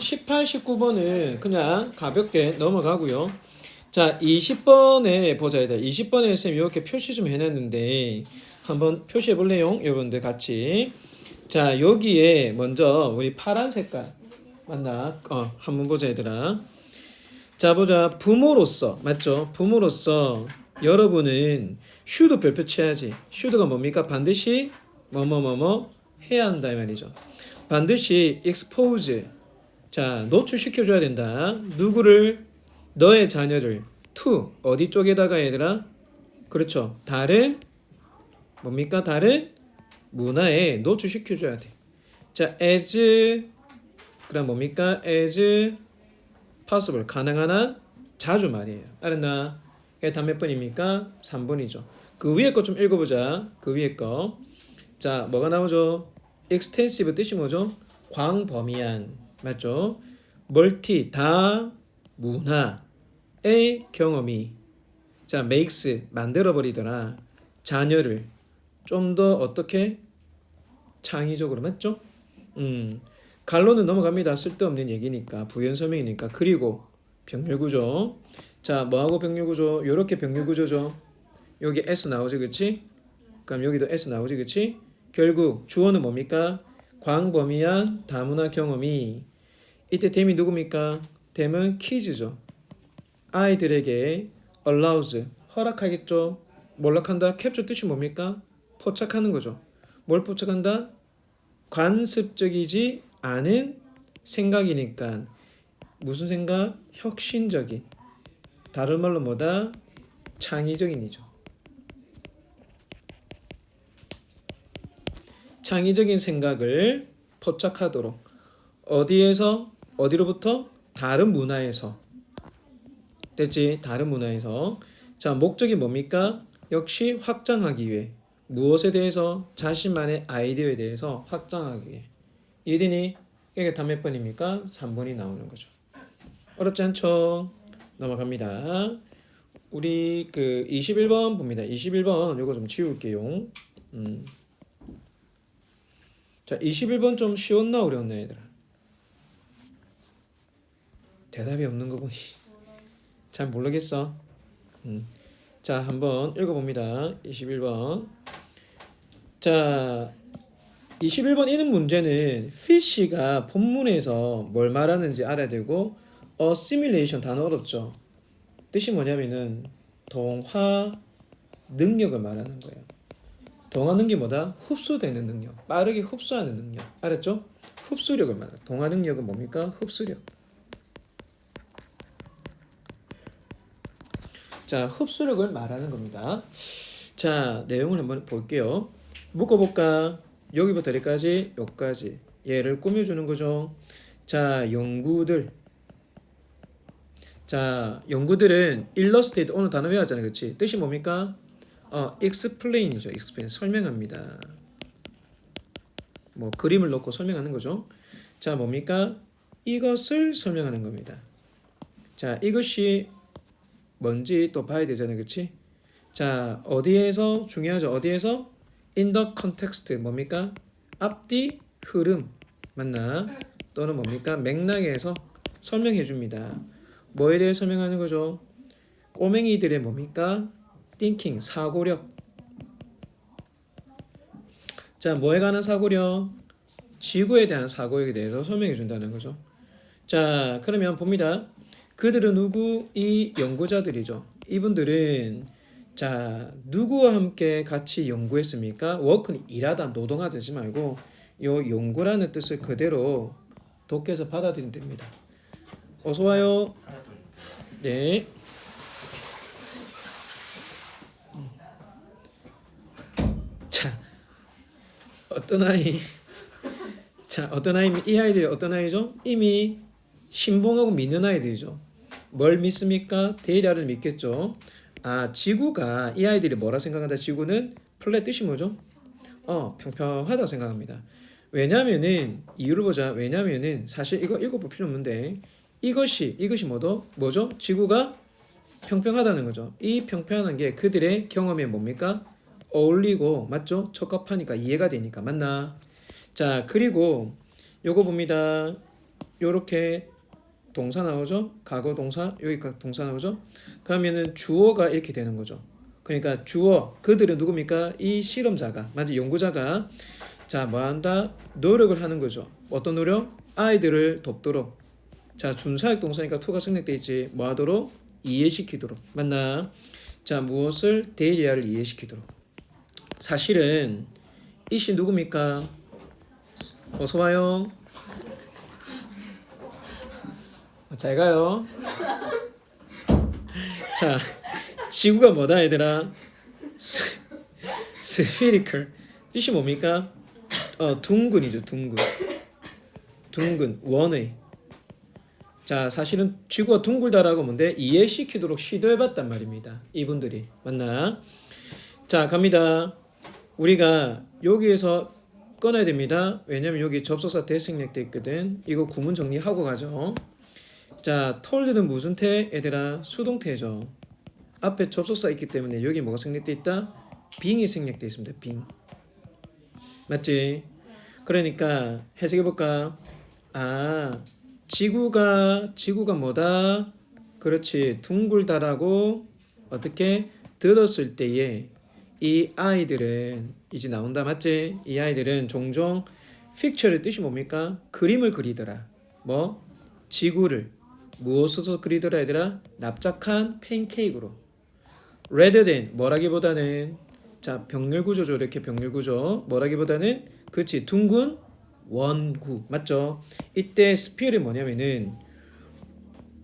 18, 19번은 그냥 가볍게 넘어가고요. 자, 20번에 보자. 얘들. 20번에 쌤 이렇게 표시 좀 해놨는데 한번 표시해 볼래요? 여러분들 같이. 자, 여기에 먼저 우리 파란 색깔 맞나? 어, 한번 보자 얘들아. 자, 보자. 부모로서 맞죠? 부모로서 여러분은 슈드 별표 쳐야지. 슈드가 뭡니까? 반드시 뭐뭐뭐뭐 해야 한다 이 말이죠. 반드시 expose 자, 노출시켜 줘야 된다. 누구를 너의 자녀를 to 어디 쪽에다가 얘들아? 그렇죠. 다른 뭡니까? 다른 문화에 노출시켜 줘야 돼. 자, as 그다음 뭡니까? as possible 가능한 한 자주 말이에요. 알았나? 그게 다몇 번입니까? 3번이죠. 그 위에 거 좀 읽어보자. 그 위에 거. 자, 뭐가 나오죠? extensive 뜻이 뭐죠? 광범위한 맞죠? 멀티 다 문화의 경험이 자 makes 만들어 버리더라 자녀를 좀 더 어떻게 창의적으로 맞죠? 음 갈로는 넘어갑니다 쓸데없는 얘기니까 부연 설명이니까 그리고 병렬 구조 자 뭐하고 병렬 구조 요렇게 병렬 구조죠 여기 S 나오지 그치? 그럼 여기도 S 나오지 그치? 결국 주어는 뭡니까? 광범위한 다문화 경험이 이때 댐이 누굽니까? 댐은 키즈죠. 아이들에게 allows 허락하겠죠. 몰락한다. 캡처 뜻이 뭡니까? 포착하는 거죠. 뭘 포착한다? 관습적이지 않은 생각이니까 무슨 생각? 혁신적인 다른 말로 뭐다? 창의적인이죠. 창의적인 생각을 포착하도록 어디에서 어디로부터? 다른 문화에서. 됐지? 다른 문화에서. 자 목적이 뭡니까? 역시 확장하기 위해. 무엇에 대해서? 자신만의 아이디어에 대해서 확장하기 위해. 이든이 이게 다 몇 번입니까? 3번이 나오는 거죠. 어렵지 않죠? 넘어갑니다. 우리 그 21번 봅니다. 21번 요거 좀 지울게요. 음. 자 21번 좀 쉬웠나 어려웠나 얘들아 대답이 없는 거 보니 잘 모르겠어. 음. 자, 한번 읽어봅니다. 21번. 자, 21번 이는 문제는 fish가 본문에서 뭘 말하는지 알아야 되고 assimilation 단어 어렵죠. 뜻이 뭐냐면은 동화 능력을 말하는 거예요. 동화 능력이 뭐다? 흡수되는 능력. 빠르게 흡수하는 능력. 알았죠? 흡수력을 말해. 동화 능력은 뭡니까? 흡수력. 자, 흡수력을 말하는 겁니다. 자, 내용을 한번 볼게요. 묶어볼까? 여기부터 여기까지, 여기까지. 얘를 꾸며주는 거죠. 자, 연구들. 자, 연구들은 illustrate 오늘 단어 외웠잖아요. 그치? 뜻이 뭡니까? 어, explain이죠. explain. 설명합니다. 뭐, 그림을 넣고 설명하는 거죠. 자, 뭡니까? 이것을 설명하는 겁니다. 자, 이것이 뭔지 또 봐야 되잖아요. 그치? 자, 어디에서 중요하죠? 어디에서? in the context 뭡니까? 앞뒤 흐름 맞나? 또는 뭡니까? 맥락에서 설명해 줍니다. 뭐에 대해 설명하는 거죠? 꼬맹이들의 뭡니까? thinking 사고력. 자, 뭐에 관한 사고력? 지구에 대한 사고력에 대해서 설명해 준다는 거죠. 자, 그러면 봅니다. 그들은 누구? 이 연구자들이죠. 이분들은 자 누구와 함께 같이 연구했습니까? 워크는 일하다 노동하지 말고 요 연구라는 뜻을 그대로 독해서 받아들이면 됩니다. 어서 와요. 네. 자 어떤 아이? 자 어떤 아이? 이 아이들이 어떤 아이죠? 이미 신봉하고 믿는 아이들이죠. 뭘 믿습니까? 데이터를 믿겠죠. 아 지구가 이 아이들이 뭐라 생각한다? 지구는 플랫 뜻이 뭐죠? 어 평평하다고 생각합니다. 왜냐면은 이유를 보자. 왜냐면은 사실 이거 읽어볼 필요 없는데 이것이 이것이 뭐도 뭐죠? 지구가 평평하다는 거죠. 이 평평한 게 그들의 경험에 뭡니까? 어울리고 맞죠? 적합하니까 이해가 되니까 맞나? 자 그리고 요거 봅니다. 요렇게 동사 나오죠? 과거 동사 여기 가- 동사 나오죠? 그러면은 주어가 이렇게 되는 거죠. 그러니까 주어 그들은 누굽니까? 이 실험자가 맞아 연구자가 자 뭐 한다 노력을 하는 거죠. 어떤 노력? 아이들을 돕도록 자 준사역 동사니까 투가 생략돼 있지 뭐 하도록 이해시키도록 맞나? 자 무엇을 데리아를 이해시키도록 사실은 이씨 누굽니까? 어서 와요. 잘 가요. 자, 지구가 뭐다 얘들아? 스, 스피리컬 뜻이 뭡니까? 어, 둥근이죠, 둥근. 둥근, 원의. 자, 사실은 지구가 둥글다라고 뭔데 이해시키도록 시도해봤단 말입니다. 이분들이 맞나? 자, 갑니다. 우리가 여기에서 꺼내야 됩니다. 왜냐면 여기 접속사 대생략돼 있거든. 이거 구문 정리하고 가죠. 자, 톨드는 무슨 태? 얘들아 수동태죠. 앞에 접속사 있기 때문에 여기 뭐가 생략돼 있다? 빙이 생략돼 있습니다. 빙. 맞지? 그러니까 해석해 볼까? 아, 지구가 지구가 뭐다? 그렇지. 둥글다라고 어떻게 들었을 때에 이 아이들은 이제 나온다 맞지? 이 아이들은 종종 픽처의 뜻이 뭡니까? 그림을 그리더라. 뭐 지구를 무엇으로 그리더라 얘들아? 납작한 팬케이크로. rather than 뭐라기보다는 자 병렬 구조죠 이렇게 병렬 구조 뭐라기보다는 그렇지 둥근 원구 맞죠? 이때 스피어이 뭐냐면은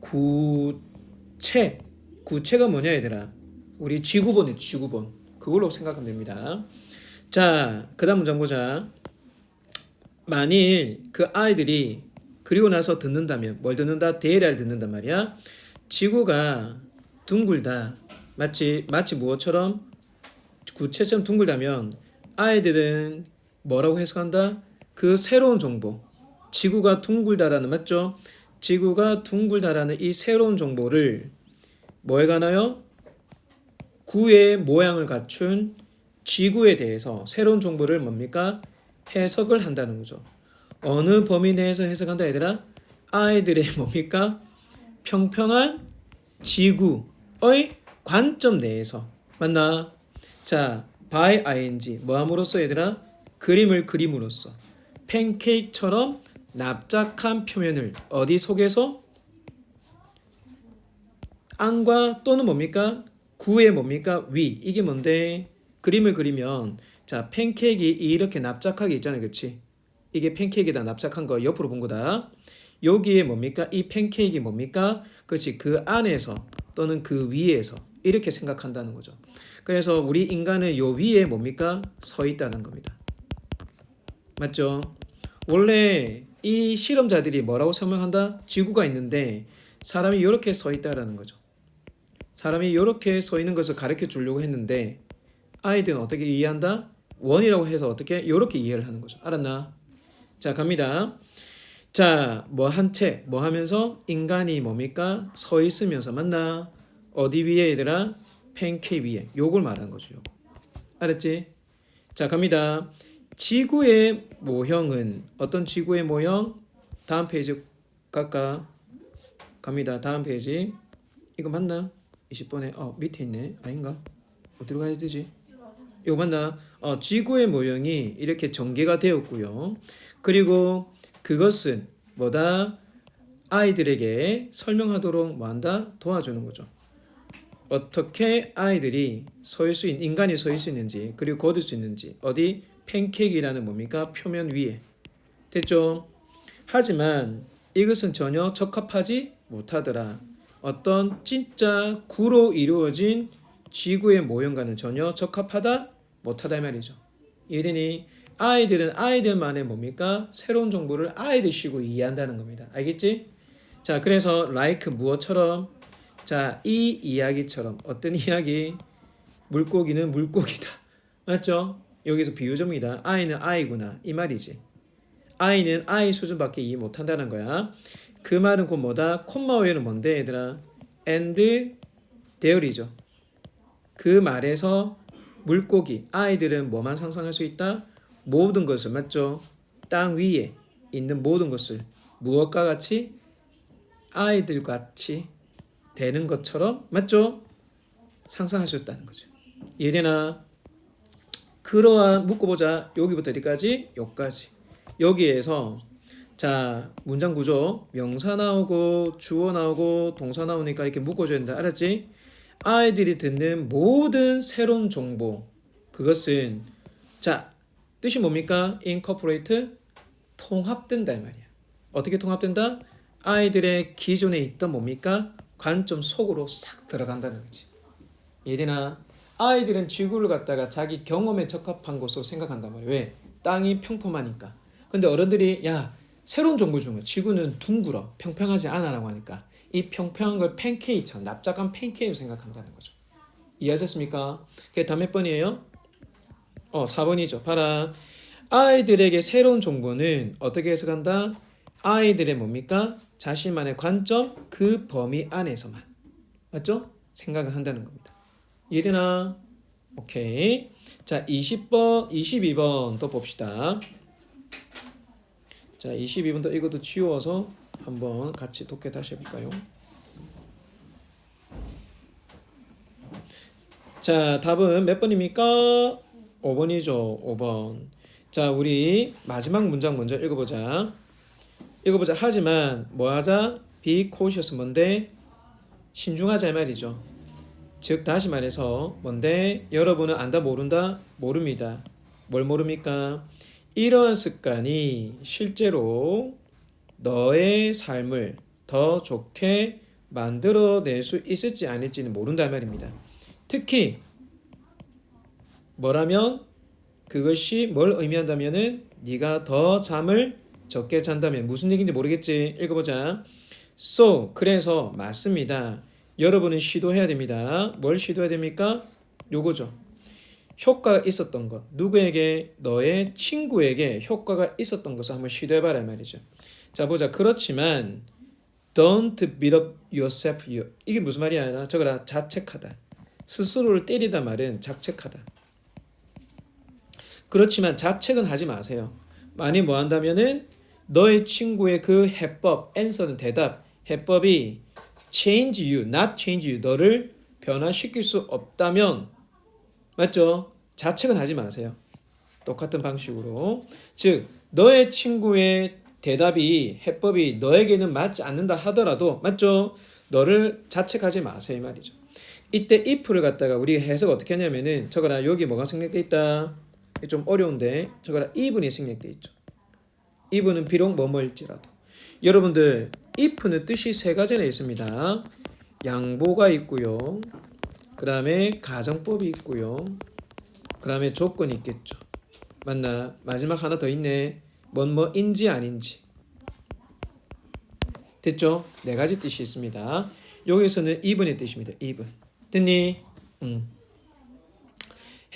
구체 구체가 뭐냐 얘들아? 우리 지구본이 지구본 그걸로 생각하면 됩니다. 자 그 다음 문장 보자. 만일 그 아이들이 그리고 나서 듣는다면 뭘 듣는다? 데이를 듣는단 말이야. 지구가 둥글다. 마치 마치 무엇처럼 구체처럼 둥글다면 아이들은 뭐라고 해석한다? 그 새로운 정보. 지구가 둥글다라는 맞죠? 지구가 둥글다라는 이 새로운 정보를 뭐에 가나요? 구의 모양을 갖춘 지구에 대해서 새로운 정보를 뭡니까? 해석을 한다는 거죠. 어느 범위 내에서 해석한다 얘들아? 아이들의 뭡니까? 평평한 지구의 관점 내에서 맞나? 자, by ing 뭐함으로써 얘들아? 그림을 그림으로써 팬케이크처럼 납작한 표면을 어디 속에서 안과 또는 뭡니까? 구의 뭡니까? 위 이게 뭔데? 그림을 그리면 자 팬케이크 이렇게 납작하게 있잖아요, 그렇지? 이게 팬케이크다 납작한 거 옆으로 본 거다. 여기에 뭡니까? 이 팬케이크 뭡니까? 그렇지 그 안에서 또는 그 위에서 이렇게 생각한다는 거죠. 그래서 우리 인간은 요 위에 뭡니까? 서 있다는 겁니다. 맞죠? 원래 이 실험자들이 뭐라고 설명한다? 지구가 있는데 사람이 이렇게 서 있다라는 거죠. 사람이 이렇게 서 있는 것을 가르쳐 주려고 했는데 아이들은 어떻게 이해한다? 원이라고 해서 어떻게 이렇게 이해를 하는 거죠. 알았나? 자 갑니다. 자 뭐 한 채 뭐 하면서 인간이 뭡니까? 서 있으면서 맞나? 어디 위에 얘들아? 팬케이크 위에 요걸 말하는 거죠. 알았지? 자 갑니다. 지구의 모형은 어떤 지구의 모형? 다음 페이지 갈까? 갑니다. 다음 페이지. 이거 맞나? 20번에 어 밑에 있네. 아닌가? 어디로 가야 되지? 이거 맞나? 어 지구의 모형이 이렇게 전개가 되었고요. 그리고 그것은 뭐다? 아이들에게 설명하도록 뭐한다? 도와주는 거죠. 어떻게 아이들이 서 있을 수 있는 인간이 서 있을 수 있는지 그리고 거둘 수 있는지 어디 팬케이크라는 뭡니까 표면 위에 됐죠? 하지만 이것은 전혀 적합하지 못하더라. 어떤 진짜 구로 이루어진 지구의 모형과는 전혀 적합하다 못하다 이 말이죠. 이해되니? 아이들은 아이들만의 뭡니까 새로운 정보를 아이들식으로 이해한다는 겁니다. 알겠지? 자 그래서 like 무엇처럼 자, 이 이야기처럼 어떤 이야기? 물고기는 물고기다. 맞죠? 여기서 비유점이다. 아이는 아이구나. 이 말이지. 아이는 아이 수준밖에 이해 못한다는 거야. 그 말은 곧 뭐다? 콤마 외에는 뭔데 얘들아? and there이죠. 그 말에서 물고기, 아이들은 뭐만 상상할 수 있다? 모든 것을 맞죠? 땅 위에 있는 모든 것을 무엇과 같이 아이들 같이 되는 것처럼 맞죠? 상상할 수 있다는 거죠. 이해되나? 그러한 묶어보자. 여기부터 어디까지? 여기까지. 여기에서 자 문장 구조 명사 나오고 주어 나오고 동사 나오니까 이렇게 묶어줘야 된다. 알았지? 아이들이 듣는 모든 새로운 정보 그것은 자 뜻이 뭡니까? incorporate 통합된다 이 말이야. 어떻게 통합된다? 아이들의 기존에 있던 뭡니까? 관점 속으로 싹 들어간다는 거지. 예대나 아이들은 지구를 갖다가 자기 경험에 적합한 곳으로 생각한단 말이야. 왜? 땅이 평범하니까. 근데 어른들이 야 새로운 정보 중에 지구는 둥글어 평평하지 않아라고 하니까 이 평평한 걸 팬케이크처럼 납작한 팬케이크로 생각한다는 거죠. 이해하셨습니까? 그게 다음 몇 번이에요? 어 4번이죠. 봐라. 아이들에게 새로운 정보는 어떻게 해석한다? 아이들의 뭡니까? 자신만의 관점 그 범위 안에서만 맞죠? 생각을 한다는 겁니다. 이해되나? 오케이. 자, 20번, 22번 또 봅시다. 자, 22번도 이것도 지워서 한번 같이 독해 다시 해볼까요? 자, 답은 몇 번입니까? 5번이죠. 5번. 자, 우리 마지막 문장 먼저 읽어보자. 읽어보자. 하지만 뭐 하자? be cautious 뭔데? 신중하자 이 말이죠. 즉 다시 말해서 뭔데? 여러분은 안다 모른다? 모릅니다. 뭘 모릅니까? 이러한 습관이 실제로 너의 삶을 더 좋게 만들어낼 수 있을지 아닐지는 모른다 말입니다. 특히 뭐라면 그것이 뭘 의미한다면은 네가 더 잠을 적게 잔다면 무슨 얘기인지 모르겠지. 읽어보자. So 그래서 맞습니다. 여러분은 시도해야 됩니다. 뭘 시도해야 됩니까? 요거죠. 효과가 있었던 것. 누구에게? 너의 친구에게 효과가 있었던 것을 한번 시도해봐라 말이죠. 자 보자. 그렇지만 don't beat up yourself. You. 이게 무슨 말이야? 저거라 자책하다. 스스로를 때리다 말은 자책하다. 그렇지만 자책은 하지 마세요. 많이 뭐 한다면은 너의 친구의 그 해법, answer는 대답, 해법이 change you, not change you, 너를 변화시킬 수 없다면 맞죠? 자책은 하지 마세요. 똑같은 방식으로. 즉, 너의 친구의 대답이, 해법이 너에게는 맞지 않는다 하더라도, 맞죠? 너를 자책하지 마세요. 이 말이죠. 이때 if를 갖다가 우리가 해석 어떻게 하냐면은, 저거라, 여기 뭐가 생략돼 있다? 좀 어려운데, 저거라, even이 생략돼 있죠. even은 비록 뭐뭐일지라도. 여러분들, if는 뜻이 세 가지나 있습니다. 양보가 있고요. 그 다음에 가정법이 있고요. 그 다음에 조건이 있겠죠. 맞나? 마지막 하나 더 있네. 뭔 뭐인지 아닌지. 됐죠? 네 가지 뜻이 있습니다. 여기서는 2번의 뜻입니다. 2번. 됐니? 음.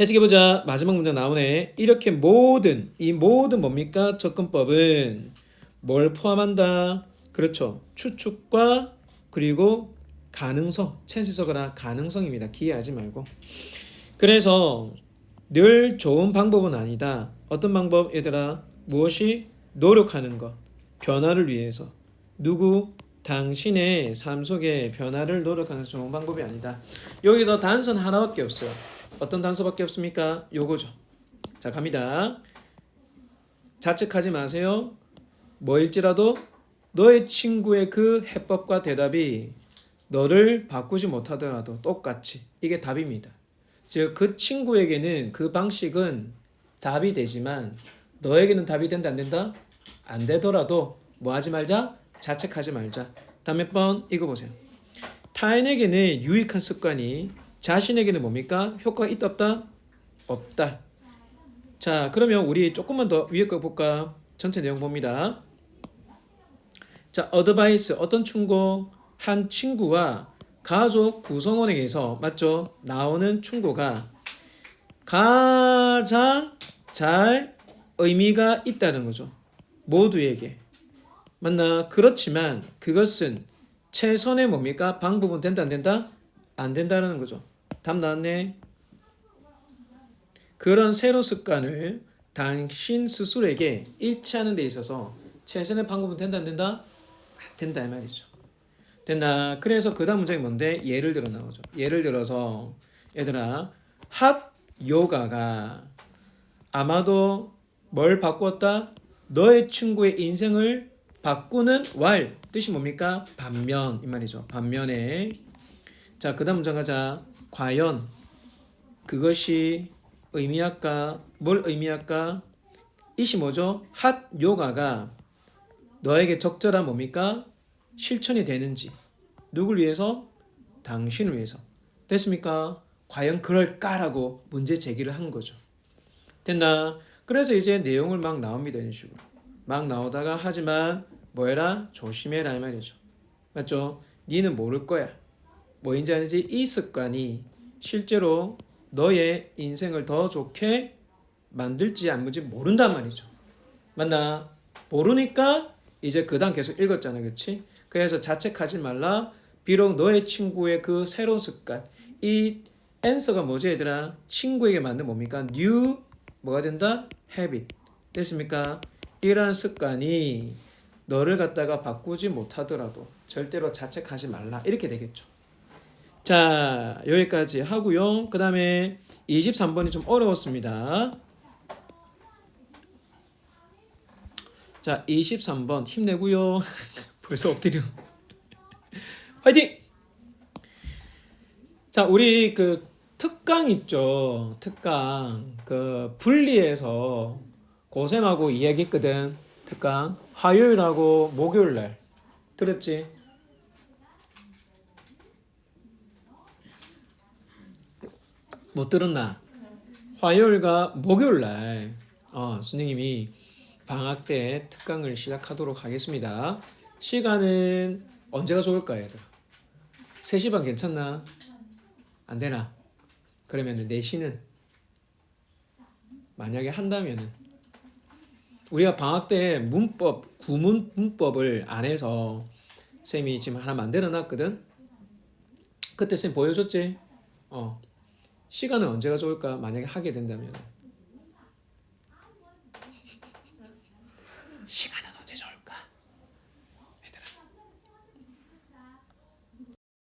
해석해보자. 마지막 문장 나오네. 이렇게 모든, 이 모든 뭡니까? 접근법은 뭘 포함한다? 그렇죠. 추측과 그리고 가능성, 찬스서거나 가능성입니다. 기회하지 말고. 그래서 늘 좋은 방법은 아니다. 어떤 방법? 얘들아, 무엇이 노력하는 것, 변화를 위해서. 누구? 당신의 삶 속에 변화를 노력하는 좋은 방법이 아니다. 여기서 단선 하나밖에 없어요. 어떤 단서밖에 없습니까? 요거죠. 자, 갑니다. 자책하지 마세요. 뭐일지라도 너의 친구의 그 해법과 대답이 너를 바꾸지 못하더라도 똑같이 이게 답입니다. 즉 그 친구에게는 그 방식은 답이 되지만 너에게는 답이 된다 안 된다? 안 되더라도 뭐 하지 말자? 자책하지 말자. 다음 몇 번 읽어보세요. 타인에게는 유익한 습관이 자신에게는 뭡니까? 효과가 있다 없다? 없다. 자 그러면 우리 조금만 더 위에 거 볼까? 전체 내용 봅니다. 자 어드바이스 어떤 충고? 한 친구와 가족 구성원에게서 맞죠? 나오는 충고가 가장 잘 의미가 있다는 거죠. 모두에게. 맞나? 그렇지만 그것은 최선의 뭡니까? 방법은 된다 안 된다? 안 된다는 거죠. 답 나왔네. 그런 새로 습관을 당신 스스로에게 일치하는 데 있어서 최선의 방법은 된다 안 된다? 안 된다 이 말이죠. 된다. 그래서 그 다음 문장이 뭔데? 예를 들어 나오죠. 예를 들어서 얘들아 핫 요가가 아마도 뭘 바꾸었다? 너의 친구의 인생을 바꾸는 왈 뜻이 뭡니까? 반면 이 말이죠. 반면에 자 그다음 문장 가자. 과연 그것이 의미할까? 뭘 의미할까? 이시 뭐죠? 핫 요가가 너에게 적절한 뭡니까? 실천이 되는지 누굴 위해서? 당신을 위해서 됐습니까? 과연 그럴까라고 문제 제기를 한 거죠. 됐나? 그래서 이제 내용을 막 나옵니다 이런 식으로 막 나오다가 하지만 뭐 해라 조심해라 이 말이죠. 맞죠? 니는 모를 거야. 뭐인지 아는지 이 습관이 실제로 너의 인생을 더 좋게 만들지 안 만들지 모른단 말이죠. 맞나? 모르니까 이제 그 다음 계속 읽었잖아, 그렇지? 그래서 자책하지 말라. 비록 너의 친구의 그 새로운 습관, 이 answer가 뭐지, 얘들아? 친구에게 맞는 뭡니까? new 뭐가 된다? habit 됐습니까? 이러한 습관이 너를 갖다가 바꾸지 못하더라도 절대로 자책하지 말라 이렇게 되겠죠. 자 여기까지 하고요. 그 다음에 23번이 좀 어려웠습니다. 자 23번 힘내고요. 벌써 엎드려. 화이팅! 자 우리 그 특강 있죠. 특강 그 분리해서 고sem하고 이야기했거든. 특강 화요일하고 목요일 날 들었지? 못 들었나? 화요일과 목요일 날 어, 선생님이 방학 때 특강을 시작하도록 하겠습니다. 시간은 언제가 좋을까요, 얘들아? 3시 반 괜찮나? 안 되나? 그러면 4시는 만약에 한다면은 우리가 방학 때 문법 구문 문법을 안 해서 쌤이 지금 하나 만들어 놨거든. 그때 쌤 보여줬지. 어 시간은 언제가 좋을까? 만약에 하게 된다면